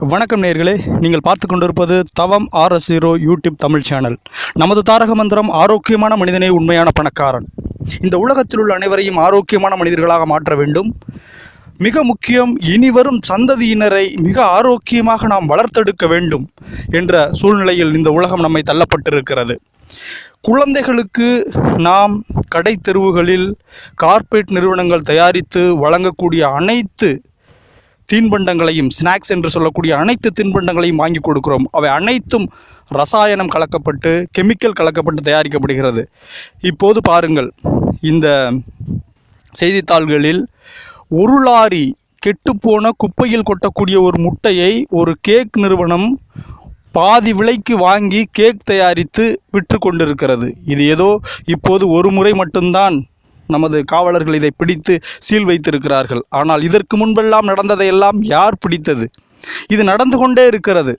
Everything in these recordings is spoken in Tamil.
வணக்கம் நேர்களே. நீங்கள் பார்த்து கொண்டிருப்பது Thavam RS hero YouTube Tamil channel. நமது தாரக மந்திரம் ஆரோக்கியமான மனிதனே உண்மையான பணக்காரன். இந்த உலகத்தில் உள்ள அனைவரையும் ஆரோக்கியமான மனிதர்களாக மாற்ற வேண்டும். மிக முக்கியம் இனிவரும் சந்ததியினரை மிக ஆரோக்கியமாக நாம் வளர்த்தெடுக்க வேண்டும் என்ற சூழ்நிலையில் இந்த உலகம் நம்மை தள்ளப்பட்டிருக்கிறது. குழந்தைகளுக்கு நாம் கடை தெருவுகளில் கார்ப்பரேட் நிறுவனங்கள் தயாரித்து வழங்கக்கூடிய அனைத்து தீன்பண்டங்களையும் ஸ்நாக்ஸ் என்று சொல்லக்கூடிய அனைத்து தின்பண்டங்களையும் வாங்கி கொடுக்கிறோம். அவை அனைத்தும் ரசாயனம் கலக்கப்பட்டு கெமிக்கல் கலக்கப்பட்டு தயாரிக்கப்படுகிறது. இப்போது பாருங்கள் இந்த செய்தித்தாள்களில் ஒரு லாரி கெட்டுப்போன குப்பையில் கொட்டக்கூடிய ஒரு முட்டையை ஒரு கேக் நிறுவனம் பாதி விலைக்கு வாங்கி கேக் தயாரித்து விற்று கொண்டிருக்கிறது. இது ஏதோ இப்போது ஒரு முறை மட்டும்தான் நமது காவலர்கள் இதை பிடித்து சீல் வைத்திருக்கிறார்கள். ஆனால் இதற்கு முன்பெல்லாம் நடந்ததையெல்லாம் யார் பிடித்தது? இது நடந்து கொண்டே இருக்கிறது.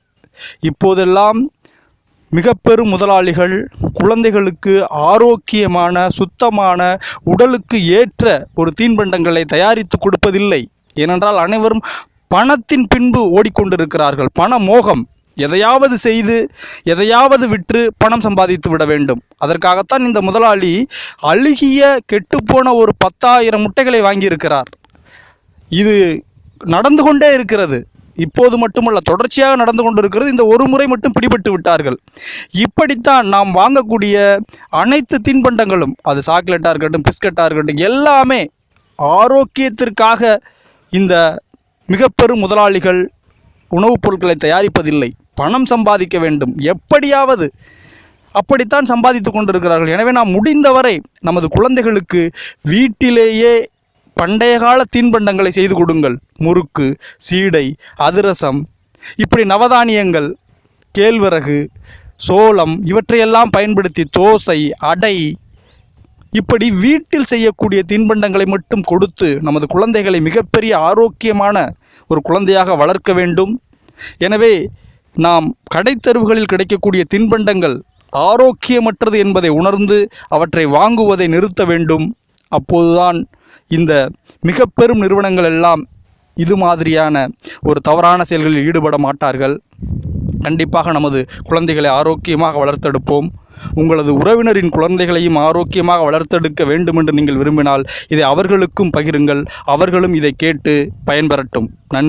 இப்போதெல்லாம் மிக பெரும் முதலாளிகள் குழந்தைகளுக்கு ஆரோக்கியமான சுத்தமான உடலுக்கு ஏற்ற ஒரு தீன்பண்டங்களை தயாரித்து கொடுப்பதில்லை. ஏனென்றால் அனைவரும் பணத்தின் பின்பு ஓடிக்கொண்டிருக்கிறார்கள். பண மோகம். எதையாவது செய்து எதையாவது விற்று பணம் சம்பாதித்து விட வேண்டும். அதற்காகத்தான் இந்த முதலாளி அழுகிய கெட்டுப்போன ஒரு பத்தாயிரம் முட்டைகளை வாங்கியிருக்கிறார். இது நடந்து கொண்டே இருக்கிறது. இப்போது மட்டுமல்ல தொடர்ச்சியாக நடந்து கொண்டிருக்கிறது. இந்த ஒரு முறை மட்டும் பிடிபட்டு விட்டார்கள். இப்படித்தான் நாம் வாங்கக்கூடிய அனைத்து தின்பண்டங்களும் அது சாக்லேட்டாக இருக்கட்டும் பிஸ்கட்டாக இருக்கட்டும் எல்லாமே ஆரோக்கியத்திற்காக இந்த மிக பெரும் முதலாளிகள் உணவுப் பொருட்களை தயாரிப்பதில்லை. பணம் சம்பாதிக்க வேண்டும். எப்படியாவது அப்படித்தான் சம்பாதித்து கொண்டிருக்கிறார்கள். எனவே நாம் முடிந்தவரை நமது குழந்தைகளுக்கு வீட்டிலேயே பண்டைய கால தீன்பண்டங்களை செய்து கொடுங்கள். முறுக்கு சீடை அதிரசம் இப்படி நவதானியங்கள் கேழ்வரகு சோளம் இவற்றையெல்லாம் பயன்படுத்தி தோசை அடை இப்படி வீட்டில் செய்யக்கூடிய தின்பண்டங்களை மட்டும் கொடுத்து நமது குழந்தைகளை மிகப்பெரிய ஆரோக்கியமான ஒரு குழந்தையாக வளர்க்க வேண்டும். எனவே நாம் கடைத்தெருவுகளில் கிடைக்கக்கூடிய தின்பண்டங்கள் ஆரோக்கியமற்றது என்பதை உணர்ந்து அவற்றை வாங்குவதை நிறுத்த வேண்டும். அப்போதுதான் இந்த மிக பெரும் நிறுவனங்கள் எல்லாம் இது மாதிரியான ஒரு தவறான செயல்களில் ஈடுபட மாட்டார்கள். கண்டிப்பாக நமது குழந்தைகளை ஆரோக்கியமாக வளர்த்தெடுப்போம். உங்களது உறவினரின் குழந்தைகளையும் ஆரோக்கியமாக வளர்த்தெடுக்க வேண்டும் என்று நீங்கள் விரும்பினால் இதை அவர்களுக்கும் பகிருங்கள். அவர்களும் இதை கேட்டு பயன்பெறட்டும். நன்றி.